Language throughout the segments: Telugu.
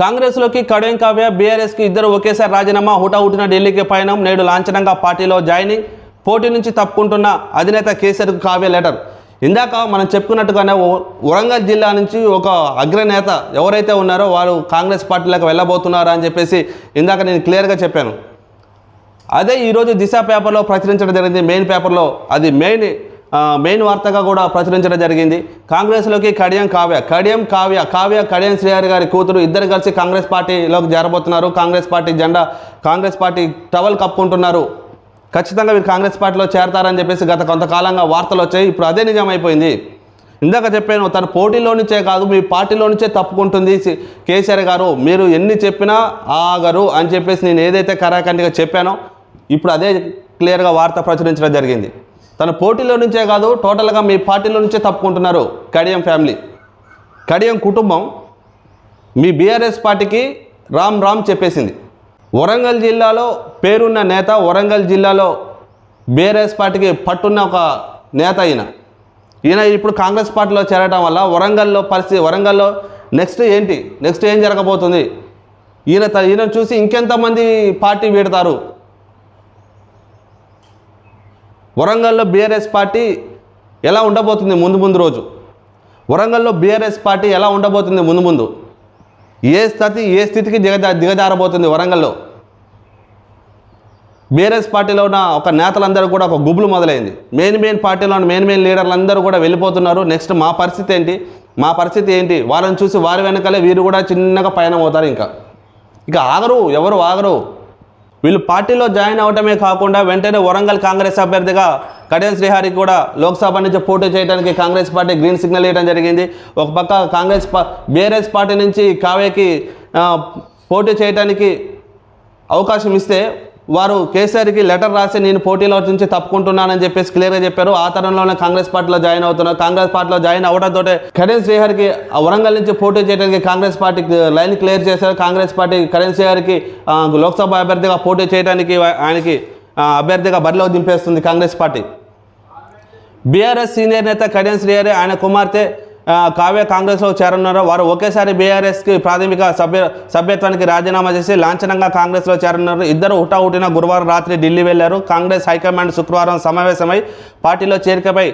కాంగ్రెస్లోకి కడేం కావ్య బీఆర్ఎస్కి ఇద్దరు ఒకేసారి రాజీనామా హుటాహుటిన ఢిల్లీకి పయనం నేడు లాంఛనంగా పార్టీలో జాయినింగ్ పోటీ నుంచి తప్పుకుంటున్న అధినేత కేసీఆర్కు కావ్య లెటర్. ఇందాక మనం చెప్పుకున్నట్టుగానే వరంగల్ జిల్లా నుంచి ఒక అగ్రనేత ఎవరైతే ఉన్నారో వారు కాంగ్రెస్ పార్టీలోకి వెళ్ళబోతున్నారా అని చెప్పేసి ఇందాక నేను క్లియర్గా చెప్పాను. అదే ఈరోజు దిశ పేపర్లో ప్రచురించడం జరిగింది మెయిన్ పేపర్లో. అది మెయిన్ మెయిన్ వార్తగా కూడా ప్రచురించడం జరిగింది. కాంగ్రెస్లోకి కడియం కావ్య కడియం కావ్య కావ్య కడియం శ్రీహరి గారి కూతురు ఇద్దరు కలిసి కాంగ్రెస్ పార్టీలోకి చేరబోతున్నారు కాంగ్రెస్ పార్టీ జెండా కాంగ్రెస్ పార్టీ టవల్ కప్పుకుంటున్నారు. ఖచ్చితంగా వీరు కాంగ్రెస్ పార్టీలో చేరతారని చెప్పేసి గత కొంతకాలంగా వార్తలు వచ్చాయి. ఇప్పుడు అదే నిజమైపోయింది. ఇందాక చెప్పాను తన పోటీలో నుంచే కాదు మీ పార్టీలో నుంచే తప్పుకుంటుంది సి- కేసీఆర్ గారు. మీరు ఎన్ని చెప్పినా ఆగరు అని చెప్పేసి నేను ఏదైతే కరాఖండిగా చెప్పానో ఇప్పుడు అదే క్లియర్గా వార్త ప్రచురించడం జరిగింది. తన పోటీలో నుంచే కాదు టోటల్గా మీ పార్టీలో నుంచే తప్పుకుంటున్నారు కడియం ఫ్యామిలీ. కడియం కుటుంబం మీ బీఆర్ఎస్ పార్టీకి రామ్ రామ్ చెప్పేసింది. వరంగల్ జిల్లాలో పేరున్న నేత వరంగల్ జిల్లాలో బీఆర్ఎస్ పార్టీకి పట్టున్న ఒక నేత ఈయన. ఈయన ఇప్పుడు కాంగ్రెస్ పార్టీలో చేరడం వల్ల వరంగల్లో పరిస్థితి వరంగల్లో నెక్స్ట్ ఏంటి? నెక్స్ట్ ఏం జరగబోతుంది? ఈయన ఈయన చూసి ఇంకెంతమంది పార్టీ వీడతారు? వరంగల్లో బీఆర్ఎస్ పార్టీ ఎలా ఉండబోతుంది ముందు ముందు రోజు? వరంగల్లో బీఆర్ఎస్ పార్టీ ఎలా ఉండబోతుంది ముందు ముందు? ఏ స్థితి ఏ స్థితికి దిగజా దిగజారబోతుంది వరంగల్లో? బీఆర్ఎస్ పార్టీలో ఉన్న ఒక నేతలందరూ కూడా ఒక గుబులు మొదలైంది. మెయిన్ మెయిన్ పార్టీలో ఉన్న మెయిన్ మెయిన్ లీడర్లందరూ కూడా వెళ్ళిపోతున్నారు. నెక్స్ట్ మా పరిస్థితి ఏంటి? మా పరిస్థితి ఏంటి? వాళ్ళని చూసి వారి వెనకాలే వీరు కూడా చిన్నగా పయనం అవుతారు ఇంకా. ఇక ఆగరు ఎవరు ఆగరు. వీళ్ళు పార్టీలో జాయిన్ అవటమే కాకుండా వెంటనే వరంగల్ కాంగ్రెస్ అభ్యర్థిగా కడియం శ్రీహరి కూడా లోక్సభ నుంచి పోటీ చేయడానికి కాంగ్రెస్ పార్టీ గ్రీన్ సిగ్నల్ ఇవ్వడం జరిగింది. ఒక పక్క కాంగ్రెస్ పా బీఆర్ఎస్ పార్టీ నుంచి కావేకి పోటీ చేయడానికి అవకాశం ఇస్తే వారు కేసీఆర్కి లెటర్ రాసి నేను పోటీలో నుంచి తప్పుకుంటున్నానని చెప్పేసి క్లియర్గా చెప్పారు. ఆ తరంలోనే కాంగ్రెస్ పార్టీలో జాయిన్ అవుతున్నారు. కాంగ్రెస్ పార్టీలో జాయిన్ అవడంతో కరెన్ శ్రీహర్కి వరంగల్ నుంచి పోటీ చేయడానికి కాంగ్రెస్ పార్టీ లైన్ క్లియర్ చేశారు. కాంగ్రెస్ పార్టీ కరెన్ శ్రీహర్కి లోక్సభ అభ్యర్థిగా పోటీ చేయడానికి ఆయనకి అభ్యర్థిగా బరిలో దింపేస్తుంది కాంగ్రెస్ పార్టీ. బీఆర్ఎస్ సీనియర్ నేత కళ్యాణ్ శ్రీహరి ఆయన కుమార్తె కావ్య కాంగ్రెస్లో చేరన్నారు వారు ఒకేసారి బీఆర్ఎస్కి ప్రాథమిక సభ్య సభ్యత్వానికి రాజీనామా చేసి లాంఛనంగా కాంగ్రెస్లో చేరన్నారు ఇద్దరు హుటాహుటిన గురువారం రాత్రి ఢిల్లీ వెళ్ళారు కాంగ్రెస్ హైకమాండ్ శుక్రవారం సమావేశమై పార్టీలో చేరికపై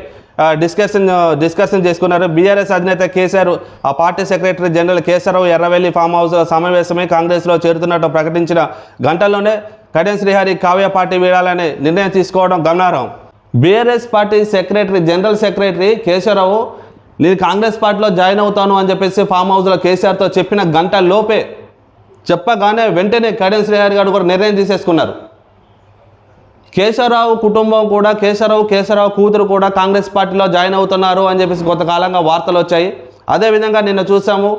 డిస్కషన్ డిస్కషన్ చేసుకున్నారు. బీఆర్ఎస్ అధినేత కేసీఆర్ ఆ party secretary general Keshava Rao Erravelli farm house సమావేశమై కాంగ్రెస్లో చేరుతున్నట్టు ప్రకటించిన గంటల్లోనే కళ్యాణ్ శ్రీహరి కావ్య పార్టీ వీడాలని నిర్ణయం తీసుకోవడం గమనార్హం. BRS party secretary general secretary Keshavarao నేను కాంగ్రెస్ పార్టీలో జాయిన్ అవుతాను అని చెప్పేసి ఫామ్ హౌస్లో కేసీఆర్తో చెప్పిన గంట లోపే చెప్పగానే వెంటనే కడెన్ శ్రీహరి గారు కూడా నిర్ణయం తీసేసుకున్నారు. కేశవరావు కుటుంబం కూడా కేశవరావు కేశవరావు కూతురు కూడా కాంగ్రెస్ పార్టీలో జాయిన్ అవుతున్నారు అని చెప్పేసి కొంతకాలంగా వార్తలు వచ్చాయి. అదేవిధంగా నిన్న చూసాము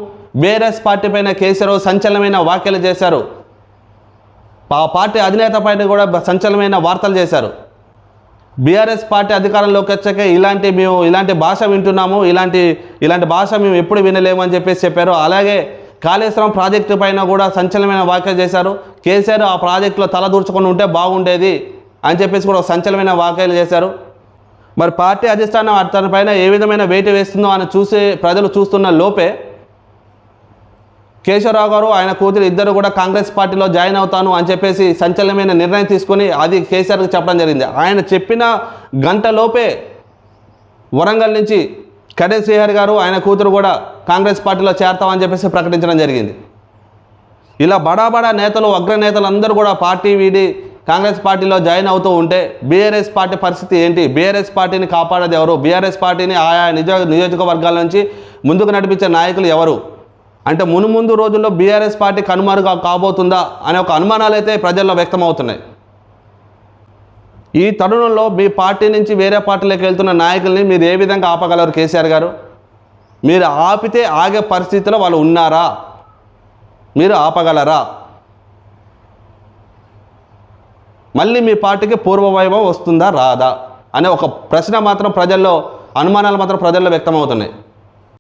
బీఆర్ఎస్ పార్టీ పైన కేశవరావు సంచలనమైన వ్యాఖ్యలు చేశారు. ఆ పార్టీ అధినేత పైన కూడా సంచలనమైన వార్తలు చేశారు. బీఆర్ఎస్ పార్టీ అధికారంలోకి వచ్చాక ఇలాంటి మేము ఇలాంటి భాష వింటున్నాము ఇలాంటి ఇలాంటి భాష మేము ఎప్పుడు వినలేము అని చెప్పేసి చెప్పారు. అలాగే కాళేశ్వరం ప్రాజెక్టు పైన కూడా సంచలనమైన వ్యాఖ్యలు చేశారు. కేసీఆర్ ఆ ప్రాజెక్టులో తలదూర్చుకొని ఉంటే బాగుండేది అని చెప్పేసి కూడా ఒక సంచలనమైన వ్యాఖ్యలు చేశారు. మరి పార్టీ అధిష్టానం తన పైన ఏ విధమైన వేటు వేస్తుందో అని చూసే ప్రజలు చూస్తున్న లోపే కేశవరావు గారు ఆయన కూతురు ఇద్దరు కూడా కాంగ్రెస్ పార్టీలో జాయిన్ అవుతాను అని చెప్పేసి సంచలనమైన నిర్ణయం తీసుకొని అది కేసీఆర్కి చెప్పడం జరిగింది. ఆయన చెప్పిన గంటలోపే వరంగల్ నుంచి కడే శ్రీహరి గారు ఆయన కూతురు కూడా కాంగ్రెస్ పార్టీలో చేరతామని చెప్పేసి ప్రకటించడం జరిగింది. ఇలా బడా బడా నేతలు అగ్రనేతలు అందరూ కూడా పార్టీ వీడి కాంగ్రెస్ పార్టీలో జాయిన్ అవుతూ ఉంటే బీఆర్ఎస్ పార్టీ పరిస్థితి ఏంటి? బీఆర్ఎస్ పార్టీని కాపాడేది ఎవరు? బీఆర్ఎస్ పార్టీని ఆయా నిజ నియోజకవర్గాల నుంచి ముందుకు నడిపించే నాయకులు ఎవరు? అంటే మునుముందు రోజుల్లో బీఆర్ఎస్ పార్టీ కనుమరుగా కాబోతుందా అనే ఒక అనుమానాలు అయితే ప్రజల్లో వ్యక్తమవుతున్నాయి. ఈ తరుణంలో మీ పార్టీ నుంచి వేరే పార్టీలోకి వెళ్తున్న నాయకుల్ని మీరు ఏ విధంగా ఆపగలరు కేసీఆర్ గారు? మీరు ఆపితే ఆగే పరిస్థితిలో వాళ్ళు ఉన్నారా? మీరు ఆపగలరా? మళ్ళీ మీ పార్టీకి పూర్వవైభవం వస్తుందా రాదా? అనే ఒక ప్రశ్న మాత్రం ప్రజల్లో అనుమానాలు మాత్రం ప్రజల్లో వ్యక్తమవుతున్నాయి.